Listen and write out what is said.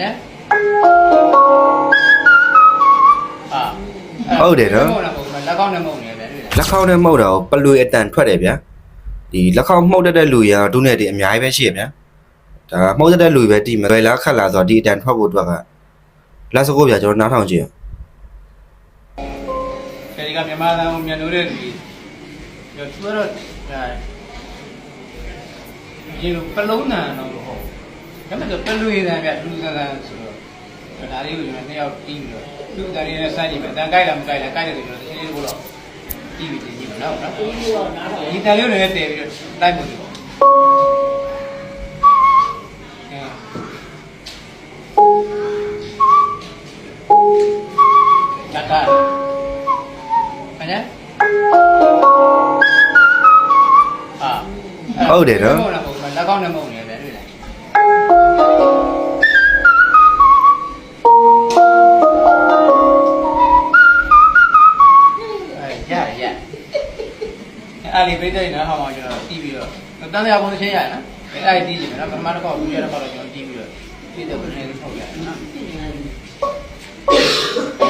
ညာဟာဟုတ်တယ်နော်ဟုတ်လားဟုတ်လားလက်ကောက်နဲ့မုံနေပဲတွေ့လားလက်ခေါင်းနဲ့မှုတ်တာကိုပလွေအတန်ထွက်တယ်ဗျာဒီလက်ခေါင်းမှုတ်တတ်တဲ့လူရဒုနဲ့ဒီအများကြီးပဲရှိရဗျာဒါမှုတ်တတ်တဲ့လူပဲတိမလွယ်လားခက်လားဆိုတော့ဒီအတန်ထွက်ဖို့အတွက်ကလက်စကုတ်ဗျာကျွန်တော်နားထောင်ကြည့်အောင်ဒီကမြန်မာသားကိုမြန်လို့တဲ့ဒီကျော်သူကတော့ဒါဒီလိုပလုံးနာတော့ဟုတ်ဒါမှမဟုတ်ပလွေတန်ပြလူစံစံဆိုတော့ဒါလေးကိုကျွန်တော်နှစ်ယောက်တီးပြီးတော့သူ့ဒါလေးနဲ့စကြည့်မယ်တ ગમે તો પેલું એ નારી યોજના ને આવ ટીમ ટીમ દારી ને સાજી મેં ત્યાં ગાયલા ગાયલા કાલે તો એ બોલો ટીવી જે જીવન આવ ના એ ત્યાં લ્યો ને તે ટાઈમ હતો Dakar. Hanya? Ah. Oh, dia tu. Dah kau nak mau ni. အဲ့ဒီပြိတ္တိနားဟောင်းအောင်ကျွန်တော်တီးပြီးတော့တန်တရာပုံတစ်ချင်းရတယ်နော်အဲ့ဒီတီးကြည့်မယ်နော်ပထမတစ်ခေါက်ပြီးရတဲ့ခေါက်တော့ကျွန်တော်တီးပြီးတော့ပြည့်တဲ့ပုံစံလေးထုတ်ရတယ်နော်